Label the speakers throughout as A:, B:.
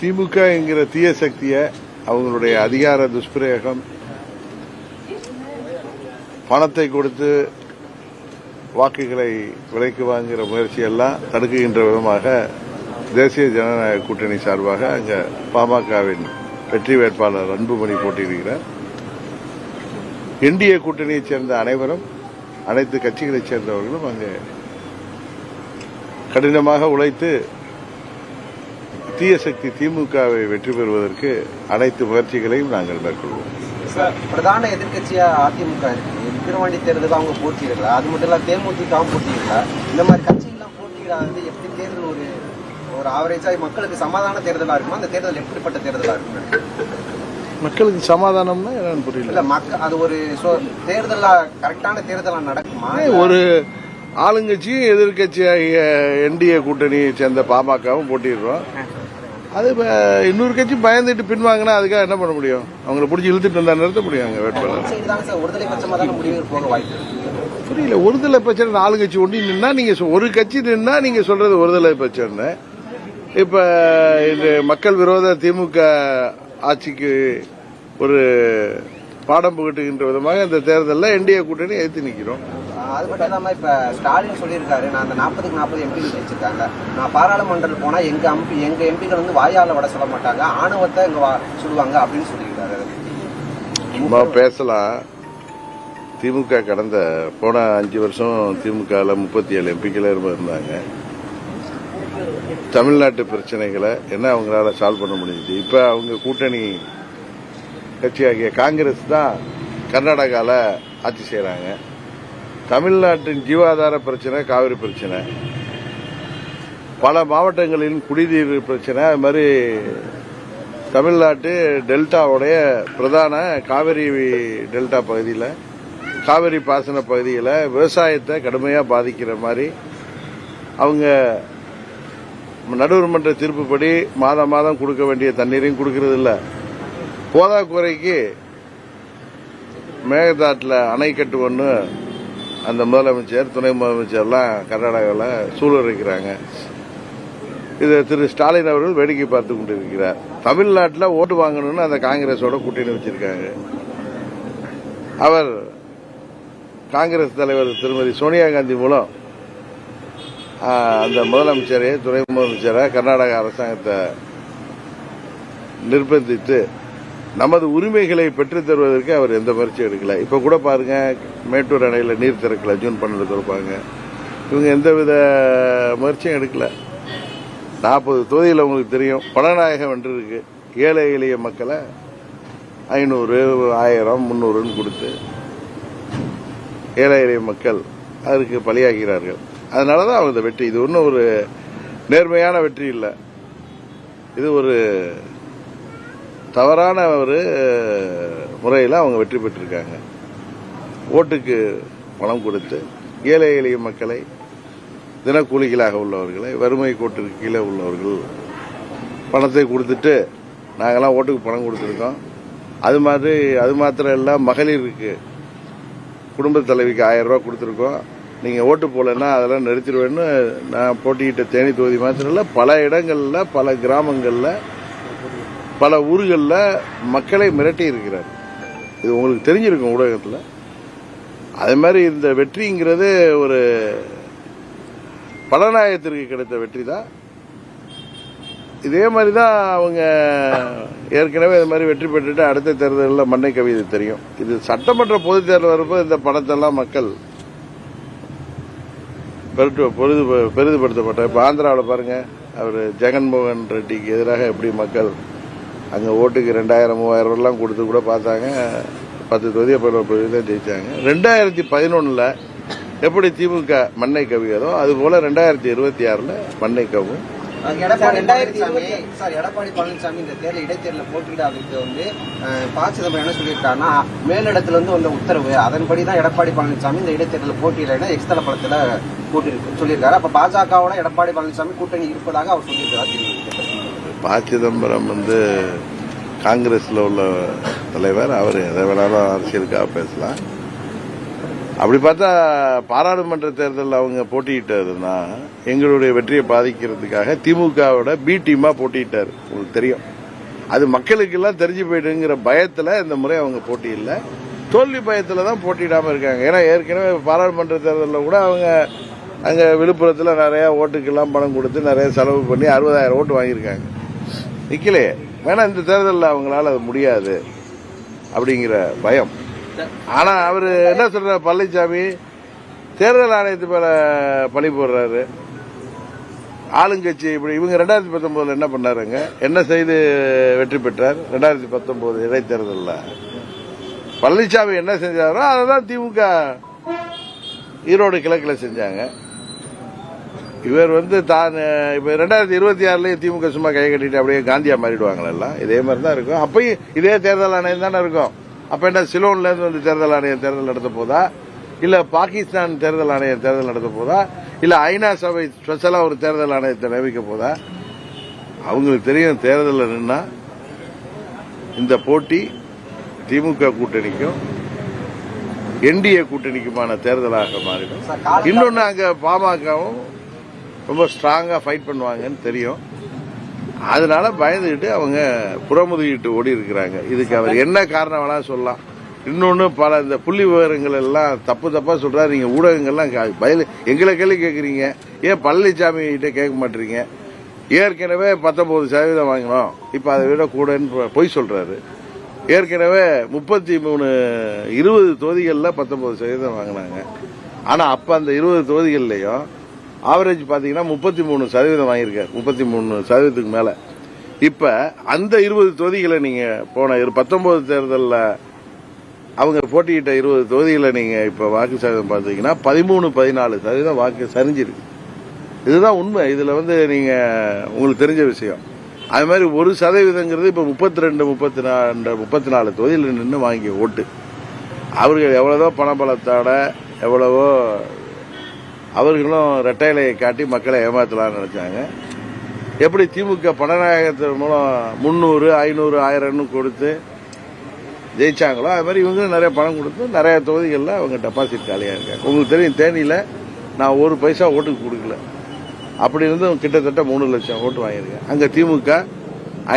A: திமுக என்கிற தீய சக்தியை அவங்களுடைய அதிகார துஷ்பிரயோகம் பணத்தை கொடுத்து வாக்குகளை விலைக்கு வாங்குகிற முயற்சியெல்லாம் தடுக்குகின்ற விதமாக தேசிய ஜனநாயக கூட்டணி சார்பாக அங்க பாமகவின் வெற்றி வேட்பாளர் அன்புமணி போட்டியிடுகிறார். என்டிஏ கூட்டணியைச் சேர்ந்த அனைவரும் அனைத்து கட்சிகளைச் சேர்ந்தவர்களும் அங்கே கடினமாக உழைத்து தீய சக்தி திமுகவை வெற்றி பெறுவதற்கு அனைத்து முயற்சிகளையும் நாங்கள் மேற்கொள்வோம்.
B: சார் பிரதான எதிர்க்கட்சியா அதிமுக இருக்கு. விக்கிரவாண்டி தேர்தல் அவங்க போட்டியிடல. அது மட்டும் இல்ல தேமுதிகவும் போட்டியிடல. இந்த மாதிரி கட்சிகள்லாம் போட்டியிடாது எப்படி தேர்தல் ஒரு ஒரு ஆவரேஜா மக்களுக்கு சமாதான தேர்தலா இருக்குமா? அந்த தேர்தல் எப்படிப்பட்ட தேர்தலா இருக்கும்
A: மக்களுக்கு சமாதானம்னா என்னன்னு புரியல.
B: இல்ல மக்கள் அது ஒரு தேர்தலா கரெக்டான தேர்தலா நடக்குமா?
A: ஒரு ஆளுங்கட்சியும் எதிர்கட்சியாகிய என்டிஏ கூட்டணியை சேர்ந்த பாமகவும் போட்டிடுறோம் அது இப்ப இன்னொரு கட்சி பயந்துட்டு பின்வாங்கினா அதுக்காக என்ன பண்ண முடியும்? அவங்கள பிடிச்சி இழுத்துட்டு வந்தா நிறுத்த முடியும் அங்க வேட்பாளர் புரியல ஒருதலை பிரச்சனை நாலு கட்சி ஒண்டி நின்னா நீங்க சொ- ஒரு கட்சி நின்னா நீங்க சொல்றது ஒருதலை பிரச்சனை இப்ப இந்த மக்கள் விரோத திமுக ஆட்சிக்கு ஒரு பாடம் புகட்டுகின்ற விதமாக இந்த தேர்தலில் என்டிஏ கூட்டணி எதிர்த்து நிக்கிறோம்.
B: ஆஹ் அது மட்டும் இல்லாமல் இப்போ ஸ்டாலின் சொல்லியிருக்காரு நான் அந்த நாற்பதுக்கு நாற்பது எம்பிகள் வச்சிருக்காங்க நான் பாராளுமன்றத்தில் போனால் எங்கள் எம்பி எங்கள் எம்பிகள் வந்து வாயால் விட சொல்ல மாட்டாங்க ஆணவத்தை இங்கே வா- சொல்லுவாங்க அப்படின்னு சொல்லியிருக்காரு.
A: நம்ம பேசலாம். திமுக கடந்த போன அஞ்சு வருஷம் திமுகவில் முப்பத்தி ஏழு எம்பிக்களே இருந்தாங்க. தமிழ்நாட்டு பிரச்சனைகளை என்ன அவங்களால சால்வ் பண்ண முடிஞ்சிச்சு இப்போ அவங்க கூட்டணி கட்சியாகிய காங்கிரஸ் தான் கர்நாடகாவில் ஆட்சி செய்கிறாங்க தமிழ்நாட்டின் ஜீவாதார பிரச்சனை காவிரி பிரச்சனை. பல மாவட்டங்களின் குடிநீர் பிரச்சனை அது மாதிரி தமிழ்நாட்டு டெல்டாவுடைய பிரதான காவிரி டெல்டா பகுதியில் காவிரி பாசன பகுதியில் விவசாயத்தை கடுமையாக பாதிக்கிற மாதிரி அவங்க நடுவர் மன்ற தீர்ப்புப்படி மாதம் மாதம் கொடுக்க வேண்டிய தண்ணீரையும் கொடுக்கறது இல்லை. போதாக்குறைக்கு மேகதாட்டில் அணை ஒன்று அந்த முதலமைச்சர் துணை முதலமைச்சர்லாம் கர்நாடகாவில் சூழலிருக்கிறாங்க இதை திரு ஸ்டாலின் அவர்கள் வேடிக்கை பார்த்து கொண்டிருக்கிறார். தமிழ்நாட்டில் ஓட்டு வாங்கணும்னு அந்த காங்கிரஸோட கூட்டணி வச்சிருக்காங்க. அவர் காங்கிரஸ் தலைவர் திருமதி சோனியா காந்தி மூலம் அந்த முதலமைச்சரை துணை முதலமைச்சரை கர்நாடக அரசாங்கத்தை நிர்பந்தித்து நமது உரிமைகளை பெற்றுத் தருவதற்கு அவர் எந்த முயற்சியும் எடுக்கல. இப்ப கூட பாருங்க மேட்டூர் அணையில நீர் திறக்கல ஜூன் பன்னெண்டு திறப்பாங்க இவங்க எந்தவித முயற்சியும் எடுக்கல. நாற்பது தொகுதியில் உங்களுக்கு தெரியும் பணநாயகம் என்று இருக்கு. ஏழை எளிய மக்களை ஐநூறு ஆயிரம் முந்நூறுன்னு கொடுத்து ஏழை எளிய மக்கள் அதற்கு பலியாகிறார்கள். அதனால தான் அவங்க இந்த வெற்றி. இது ஒன்றும் ஒரு நேர்மையான வெற்றி இல்லை. இது ஒரு தவறான ஒரு முறையில் அவங்க வெற்றி பெற்றிருக்காங்க. ஓட்டுக்கு பணம் கொடுத்து ஏழை எளிய மக்களை தினக்கூலிகளாக உள்ளவர்களை வறுமை கோட்டிற்கு கீழே உள்ளவர்கள் பணத்தை கொடுத்துட்டு நாங்கள்லாம் ஓட்டுக்கு பணம் கொடுத்துருக்கோம். அது மாதிரி அது மாத்திரம் இல்லை மகளிருக்கு குடும்ப தலைவிக்கு ஆயிரம் ரூபா கொடுத்துருக்கோம். நீங்கள் ஓட்டு போகலன்னா அதெல்லாம் நிறுத்திடுவேன்னு நான் போட்டிக்கிட்ட தேனி தொகுதி மாத்திரம் இல்லை பல இடங்களில் பல கிராமங்களில் பல ஊர்களில் மக்களை மிரட்டி இருக்கிறார். இது உங்களுக்கு தெரிஞ்சிருக்கும் ஊடகத்தில். அதே மாதிரி இந்த வெற்றிங்கிறது ஒரு பலநாயகத்திற்கு கிடைத்த வெற்றி தான். இதே மாதிரி தான் அவங்க ஏற்கனவே இது மாதிரி வெற்றி பெற்றுட்டு அடுத்த தேர்தலில் மண்ணை கவிதை தெரியும். இது சட்டமன்ற பொதுத் தேர்தல் வரப்போ இந்த படத்தெல்லாம் மக்கள் பெருட்டு பொழுது பெரிதுபடுத்தப்பட்ட. இப்போ ஆந்திராவில் பாருங்கள் அவர் ஜெகன்மோகன் ரெட்டிக்கு எதிராக எப்படி மக்கள் அங்கே ஓட்டுக்கு ரெண்டாயிரம் மூவாயிரம் எல்லாம் கொடுத்து கூட பார்த்தாங்க. பத்து தொகுதி பதினோரு தொகுதி தான் ஜெயித்தாங்க ரெண்டாயிரத்தி பதினொன்றில் எப்படி திமுக மண்ணை கவியதோ அது போல ரெண்டாயிரத்தி இருபத்தி ஆறில் மண்ணை கவும்.
B: எடப்பாடி பழனிசாமி சார் எடப்பாடி பழனிசாமி இந்த தேர்தல் போட்டியிட போட்டியிடாததுக்கு வந்து அஹ், ப சிதம்பரம் என்ன சொல்லியிருக்காருன்னா மேலிடத்துல இருந்து வந்த உத்தரவு அதன்படி தான் எடப்பாடி பழனிசாமி இந்த இடைத்தேர்தலில் போட்டியிடலைன்னா எக்ஸ்தல படத்துல கூட்டி சொல்லியிருக்காரு. அப்ப பாஜகவோட எடப்பாடி பழனிசாமி கூட்டணி இருப்பதாக அவர் சொல்லியிருக்காரு
A: ப சிதம்பரம் வந்து காங்கிரஸில் உள்ள தலைவர். அவர் எதை வேணாலும் அரசியலுக்காக பேசலாம். அப்படி பார்த்தா பாராளுமன்ற தேர்தலில் அவங்க போட்டியிட்டதுன்னா எங்களுடைய வெற்றியை பாதிக்கிறதுக்காக திமுகவோட பி டீமாக போட்டியிட்டாரு. உங்களுக்கு தெரியும். அது மக்களுக்கெல்லாம் தெரிஞ்சு போயிடுங்கிற பயத்தில் இந்த முறை அவங்க போட்டியில்லை தோல்வி பயத்தில் தான் போட்டியிடாமல் இருக்காங்க. ஏன்னா ஏற்கனவே பாராளுமன்ற தேர்தலில் கூட அவங்க அங்கே விழுப்புரத்தில் நிறையா ஓட்டுக்கெல்லாம் பணம் கொடுத்து நிறைய செலவு பண்ணி அறுபதாயிரம் ஓட்டு வாங்கியிருக்காங்க. நிக்கலையே. வேணா இந்த தேர்தலில் அவங்களால அது முடியாது அப்படிங்கிற பயம். ஆனா அவர் என்ன சொல்ற பழனிசாமி தேர்தல் ஆணையத்து மேல பழி போடுறாரு. ஆளுங்கட்சி இப்படி இவங்க ரெண்டாயிரத்தி பத்தொன்பதுல என்ன பண்ணாருங்க? என்ன செய்து வெற்றி பெற்றார்? ரெண்டாயிரத்தி பத்தொன்பது இடைத்தேர்தலில். பழனிசாமி என்ன செஞ்சாரோ அதை தான் திமுக ஈரோடு கிழக்கில் செஞ்சாங்க. இவர் வந்து தான் இப்ப ரெண்டாயிரத்தி இருபத்தி ஆறுலயும் திமுக சும்மா கை கட்டிட்டு அப்படியே காந்தியா மாறிடுவாங்களா எல்லாம். இதே மாதிரி தான் இருக்கும். அப்பயும் இதே தேர்தல் ஆணையம் தானே இருக்கும். அப்ப என்ன சிலோன்ல இருந்து வந்து தேர்தல் ஆணையம் தேர்தல் நடத்த போதா? இல்ல பாகிஸ்தான் தேர்தல் ஆணையம் தேர்தல் நடத்த போதா? இல்ல ஐநா சபை ஸ்பெஷலா ஒரு தேர்தல் ஆணையத்தை நியமிக்க போதா? அவங்களுக்கு தெரியும் தேர்தலில் நின்னா இந்த போட்டி திமுக கூட்டணிக்கும் என்டிஏ கூட்டணிக்குமான தேர்தலாக மாறிடும். இன்னொன்னு அங்க பாமகவும் ரொம்ப ஸ்ட்ராங்காக ஃபைட் பண்ணுவாங்கன்னு தெரியும். அதனால பயந்துக்கிட்டு அவங்க புறமுதுகிட்டு ஓடி இருக்கிறாங்க இதுக்கு அவர் என்ன காரணம் வேணா சொல்லலாம். இன்னொன்று பல இந்த புள்ளி விவரங்கள் எல்லாம் தப்பு தப்பாக சொல்கிறாரு நீங்கள் ஊடகங்கள்லாம் கா- எங்களை கேள்வி கேட்குறீங்க ஏன் பழனிசாமி கிட்டே கேட்க மாட்டீங்க? ஏற்கனவே பத்தொம்பது சதவீதம் வாங்கினோம். இப்போ அதை விட கூடன்னு பொய் சொல்கிறாரு ஏற்கனவே முப்பத்தி மூணு இருபது தொகுதிகளில் பத்தொம்பது சதவீதம் வாங்கினாங்க. ஆனால் அப்போ அந்த இருபது தொகுதிகள்லையும் ஆவரேஜ் பாத்தீங்கன்னா முப்பத்தி மூணு சதவீதம் வாங்கியிருக்காரு. முப்பத்தி மூணு சதவீதத்துக்கு மேல. இப்ப அந்த இருபது தொகுதிகளை நீங்க போன இரு- பத்தொன்பது தேர்தலில் அவங்க போட்டியிட்ட இருபது தொகுதிகளை நீங்க இப்ப வாக்கு சதவீதம் பார்த்தீங்கன்னா பதிமூணு பதினாலு சதவீதம் வாக்கு சரிஞ்சிருக்கு. இதுதான் உண்மை. இதுல வந்து நீங்க உங்களுக்கு தெரிஞ்ச விஷயம். அது மாதிரி ஒரு சதவீதங்கிறது இப்ப முப்பத்தி ரெண்டு முப்பத்தி நாலு முப்பத்தி நாலு தொகுதியில் நின்று வாங்கிய ஓட்டு. அவர்கள் எவ்வளவோ பணபலத்தோட எவ்வளவோ அவர்களும் ரெட்டையிலையை காட்டி மக்களை ஏமாத்தலாம்னு நினைச்சாங்க. எப்படி திமுக பணநாயகத்தின் மூலம் முந்நூறு ஐநூறு ஆயிரம்னு கொடுத்து ஜெயிச்சாங்களோ அது மாதிரி இவங்களும் நிறைய பணம் கொடுத்து நிறைய தொகுதிகளில் அவங்க டெபாசிட் காலியாக இருக்காங்க. உங்களுக்கு தெரியும் தேனியில் நான் ஒரு பைசா ஓட்டுக்கு கொடுக்கல. அப்படி இருந்தும் கிட்டத்தட்ட மூணு லட்சம் ஓட்டு வாங்கியிருக்கேன். அங்கே திமுக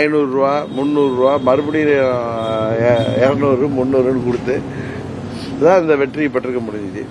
A: ஐநூறுரூவா முந்நூறுரூவா மறுபடியும் இரநூறு முந்நூறுன்னு கொடுத்து தான் இந்த வெற்றி பெற்றிருக்க முடிஞ்சிச்சு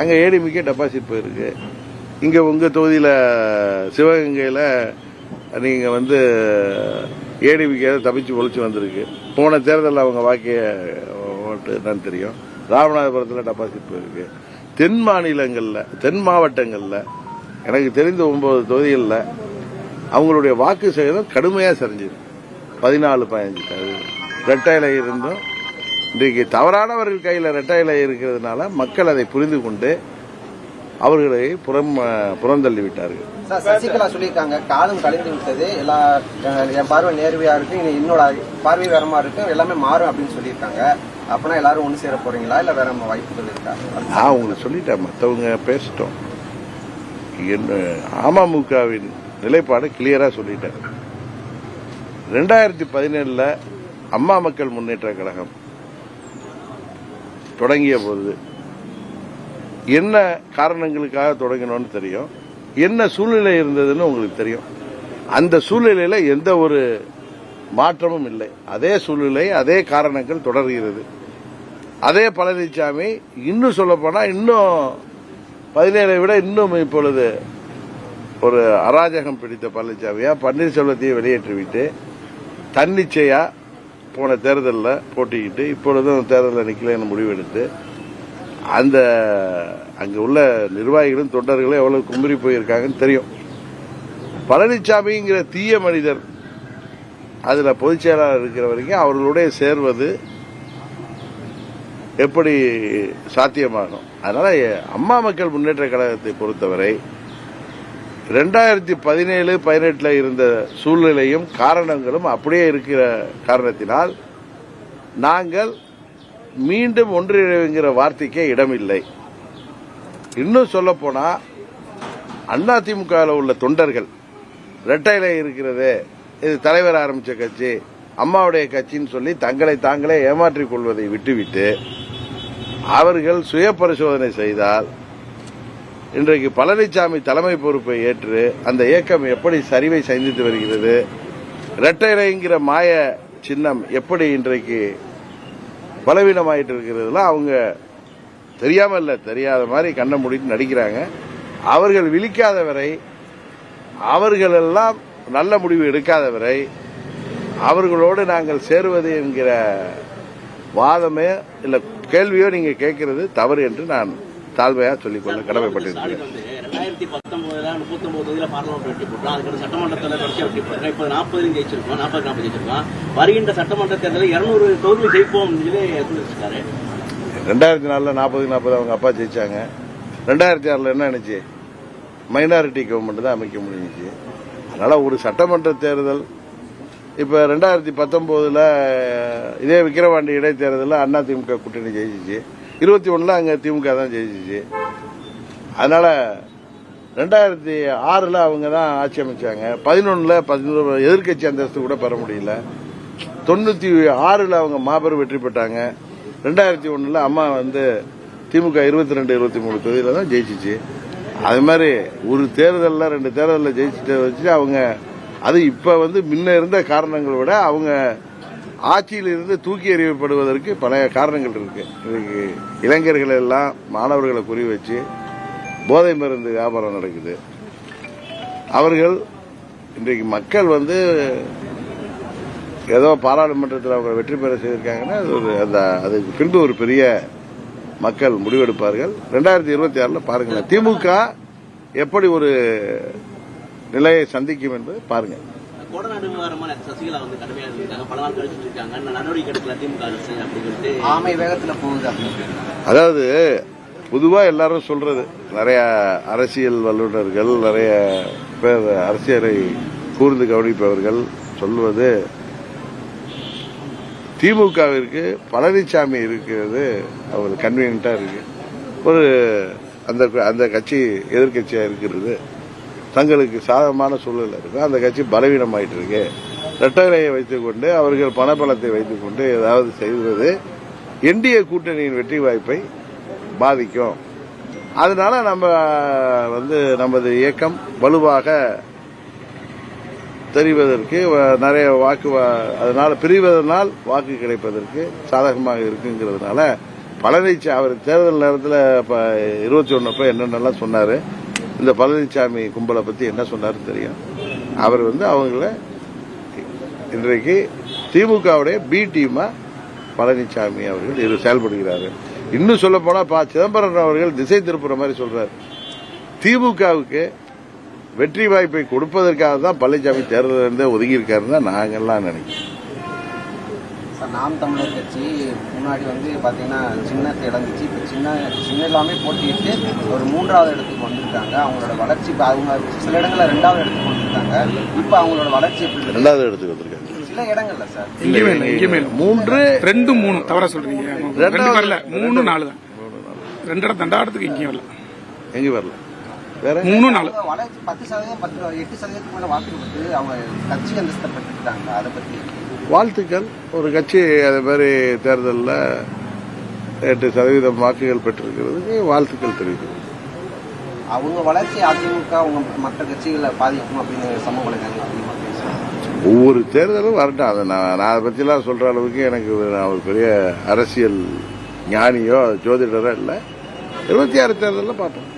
A: அங்கே ஏடிமிக்க டெபாசிட் போயிருக்கு. இங்கே உங்கள் தொகுதியில் சிவகங்கையில் நீங்கள் வந்து ஏடிமிக்க தப்பிச்சு ஒழிச்சு வந்திருக்கு. போன தேர்தலில் அவங்க வாக்கிய ஓட்டு என்னன்னு தெரியும். ராமநாதபுரத்தில் டெபாசிட் போயிருக்கு. தென் மாநிலங்களில் தென் மாவட்டங்களில் எனக்கு தெரிந்த ஒன்பது தொகுதிகளில் அவங்களுடைய வாக்கு சேதம் கடுமையாக சரிஞ்சிருக்கு. பதினாலு பதினஞ்சு சதவீதம். ரெட்டையில இருந்தும் இன்றைக்கு தவறானவர்கள் கையில் ரெட்டையில இருக்கிறதுனால மக்கள் அதை புரிந்து கொண்டு அவர்களை புறம் புறந்தள்ளி விட்டார்கள்.
B: சசிகலா சொல்லியிருக்காங்க காலம் கழிந்து விட்டது எல்லா என் பார்வை நேர்மையா இருக்கு என்னோட பார்வை வேற மாதிரி இருக்கு எல்லாமே மாறும் அப்படின்னு சொல்லியிருக்காங்க. அப்பனா எல்லாரும் ஒண்ணு சேர போறீங்களா இல்ல வேற வாய்ப்புகள் இருக்கா?
A: நான் உங்களுக்கு சொல்லிட்டேன் மற்றவங்க பேசிட்டோம். என்ன அமமுகவின் நிலைப்பாடு கிளியரா சொல்லிட்டேன். ரெண்டாயிரத்தி பதினேழுல அம்மா மக்கள் முன்னேற்ற கழகம் தொடங்கிய போது என்ன காரணங்களுக்காக தொடங்கினோம்னு தெரியும். என்ன சூழ்நிலை இருந்ததுன்னு உங்களுக்கு தெரியும். அந்த சூழ்நிலையில எந்த ஒரு மாற்றமும் இல்லை. அதே சூழ்நிலை அதே காரணங்கள் தொடர்கிறது. அதே பழனிசாமி இன்னும் சொல்லப்போனால் இன்னும் பதினேழை விட இன்னும் இப்பொழுது ஒரு அராஜகம் பிடித்த பழனிசாமியா பன்னீர்செல்வத்தையும் வெளியேற்றிவிட்டு தன்னிச்சையா போன தேர்தலில் போட்டிக்கிட்டு இப்பொழுதும் தேர்தலில் நிற்கலன்னு முடிவெடுத்து அந்த அங்கே உள்ள நிர்வாகிகளும் தொண்டர்களும் எவ்வளவு கும்பிரி போயிருக்காங்கன்னு தெரியும். பழனிசாமிங்கிற தீய மனிதர் அதில் பொதுச் செயலாளர் இருக்கிற வரைக்கும் அவர்களுடைய சேர்வது எப்படி சாத்தியமாகும்? அதனால அம்மா மக்கள் முன்னேற்ற கழகத்தை பொறுத்தவரை ரெண்டாயிரத்தி பதினேழு பதினெட்டில் இருந்த சூழ்நிலையும் காரணங்களும் அப்படியே இருக்கிற காரணத்தினால் நாங்கள் மீண்டும் ஒன்றிணைவுங்கிற வார்த்தைக்கே இடமில்லை. இன்னும் சொல்லப்போனால் அண்ணா அதிமுகவில் உள்ள தொண்டர்கள் ரெட்டையில இருக்கிறதே இது தலைவர் ஆரம்பித்த கட்சி அம்மாவுடைய கட்சின்னு சொல்லி தங்களை தாங்களே ஏமாற்றிக் கொள்வதை விட்டுவிட்டு அவர்கள் சுய பரிசோதனை செய்தால் இன்றைக்கு பழனிசாமி தலைமை பொறுப்பை ஏற்று அந்த இயக்கம் எப்படி சரிவை சந்தித்து வருகிறது இரட்டைரைங்கிற மாய சின்னம் எப்படி இன்றைக்கு பலவீனமாயிட்டு இருக்கிறதுலாம் அவங்க தெரியாம இல்லை தெரியாத மாதிரி கண்ணை மூடிட்டு நடிக்கிறாங்க. அவர்கள் விழிக்காத வரை அவர்களெல்லாம் நல்ல முடிவு எடுக்காத வரை அவர்களோடு நாங்கள் சேருவது என்கிற வாதமே இல்லை கேள்வியோ நீங்கள் கேட்கறது தவறு என்று நான் தாழ்மையா சொல்லிக்கொள்ள கடமைப்பட்டிருக்கிறேன்
C: வருகின்ற சட்டமன்ற தேர்தலில் இருநூறு தொகுதி ஜெயிப்போம்
A: ரெண்டாயிரத்தி நாலுல நாற்பது நாற்பது அவங்க அப்பா ஜெயிச்சாங்க. ரெண்டாயிரத்தி ஆறுல என்ன நினைச்சு மைனாரிட்டி கவர்மெண்ட் தான் அமைக்க முடிஞ்சுச்சு. அதனால ஒரு சட்டமன்ற தேர்தல் இப்ப ரெண்டாயிரத்தி பத்தொன்பதுல இதே விக்கிரவாண்டி இடைத்தேர்தலில் அண்ணா திமுக கூட்டணி ஜெயிச்சிச்சு. இருபத்தி ஒன்றில் அங்கே திமுக தான் ஜெயிச்சிச்சு. அதனால் ரெண்டாயிரத்தி ஆறில் அவங்க தான் ஆட்சி அமைச்சாங்க. பதினொன்றில் பதினோரு எதிர்க்கட்சி அந்தஸ்து கூட பெற முடியல. தொண்ணூற்றி ஆறில் அவங்க மாபெரும் வெற்றி பெற்றாங்க. ரெண்டாயிரத்தி ஒன்றில் அம்மா வந்து திமுக இருபத்தி ரெண்டு இருபத்தி மூணு தொகுதியில் தான் ஜெயிச்சிச்சு. அது மாதிரி ஒரு தேர்தலில் ரெண்டு தேர்தலில் ஜெயிச்சுட்டு வச்சு அவங்க அது இப்போ வந்து முன்ன இருந்த காரணங்களை விட அவங்க ஆட்சியில் இருந்து தூக்கி எறியப்படுவதற்கு பல காரணங்கள் இருக்கு. இன்னைக்கு இளைஞர்கள் எல்லாம் மாணவர்களை குறி வச்சு போதை மருந்து வியாபாரம் நடக்குது. அவர்கள் இன்றைக்கு மக்கள் வந்து ஏதோ பாராளுமன்றத்தில் அவங்க வெற்றி பெற செய்திருக்காங்கன்னா அது ஒரு அந்த அதுக்கு பின்பு ஒரு பெரிய மக்கள் முடிவெடுப்பார்கள். ரெண்டாயிரத்தி இருபத்தி ஆறில் பாருங்கள் திமுக எப்படி ஒரு நிலையை சந்திக்கும் என்பதை
C: பாருங்கள் சசிகலா வந்து கடுமையாக இருந்திருக்காங்க பல நாள் கழிச்சு இருக்காங்க. இன்னும் நடவடிக்கை எடுக்கல திமுக அரசு அப்படின்னு சொல்லிட்டு
B: ஆமை வேகத்துல போகுது அப்படின்னு
A: அதாவது பொதுவா எல்லாரும் சொல்றது நிறைய அரசியல் வல்லுநர்கள் நிறைய பேர் அரசியலை கூர்ந்து கவனிப்பவர்கள் சொல்வது திமுகவிற்கு பழனிசாமி இருக்கிறது அவங்களுக்கு கன்வீனியன்டா இருக்கு. ஒரு அந்த அந்த கட்சி எதிர்க்கட்சியா இருக்கிறது. தங்களுக்கு சாதகமான சூழல் இருக்கும் அந்த கட்சி பலவீனமாயிட்டு இருக்கு ரெட்டலையை வைத்துக்கொண்டு அவர்கள் பணபலத்தை வைத்துக்கொண்டு ஏதாவது செய்வது என்டிஏ கூட்டணியின் வெற்றி வாய்ப்பை பாதிக்கும். அதனால நம்ம வந்து நமது இயக்கம் வலுவாக தெரிவதற்கு நிறைய வாக்கு வா- அதனால பிரிவதனால் வாக்கு கிடைப்பதற்கு சாதகமாக இருக்குங்கிறதுனால பழனிச்சி அவர் தேர்தல் நேரத்தில் இப்போ இருபத்தி ஒன்றப்ப என்னென்னலாம் சொன்னார் இந்த பழனிசாமி கும்பலை பத்தி என்ன சொன்னாரு தெரியும். அவர் வந்து அவங்கள இன்றைக்கு திமுகவுடைய பி டீமா பழனிசாமி அவர்கள் இரு செயல்படுகிறார். இன்னும் சொல்ல போனா பா சிதம்பரம் அவர்கள் திசை திருப்புற மாதிரி சொல்றாரு. திமுகவுக்கு வெற்றி வாய்ப்பை கொடுப்பதற்காக தான் பழனிசாமி தேர்தலில் இருந்தே தான் நாங்கள்லாம் நினைக்கிறோம்.
B: சார் நாம் தமிழர் கட்சி முன்னாடி வந்து பாத்தீங்கன்னா சின்னத்தை இழந்துச்சு. இப்போ சின்ன சின்ன எல்லாமே போட்டியிட்டு ஒரு மூன்றாவது இடத்துக்கு வந்திருக்காங்க. அவங்களோட வளர்ச்சி இப்போ அவங்க சில இடங்கள்ல ரெண்டாவது இடத்துக்கு வந்திருக்காங்க. இப்போ அவங்களோட வளர்ச்சி எப்படி?
A: ரெண்டாவது இடத்துக்கு வந்திருக்காங்க.
B: சில இடங்கள்ல சார்.
D: எங்கேயுமே இல்லை எங்கேயுமே இல்லை.
A: மூன்று
D: ரெண்டு மூணு. தவறா சொல்றீங்க. ரெண்டு வரல. மூணு நாலு தான். ரெண்டு இடம் ரெண்டாயிரத்துக்கு எங்கேயும் வரல.
A: எங்க வரல. வேற?
D: மூணு நாலு.
B: வளர்ச்சி பத்து சதவீதம் பத்து எட்டு சதவீதத்துக்கு மேல வாக்கு கொடுத்து அவங்க கட்சி அந்தஸ்தை பெற்றுட்டாங்க அதை பத்தி
A: வாழ்த்துக்கள். ஒரு கட்சி அதே மாதிரி தேர்தலில் எட்டு சதவீதம் வாக்குகள் பெற்றிருக்கிறதுக்கு வாழ்த்துக்கள் தெரிவிக்கிறோம்
B: அவங்க வளர்ச்சி அதிமுக அவங்க மற்ற கட்சிகளை பாதிக்கும் அப்படின்னு சமூக
A: ஒவ்வொரு தேர்தலும் வரட்டும். அதை நான் நான் அதை பற்றிலாம் சொல்கிற அளவுக்கு எனக்கு நான் ஒரு பெரிய அரசியல் ஞானியோ ஜோதிடரோ இல்லை. இருபத்தி ஆறு தேர்தலில் பார்ப்போம்.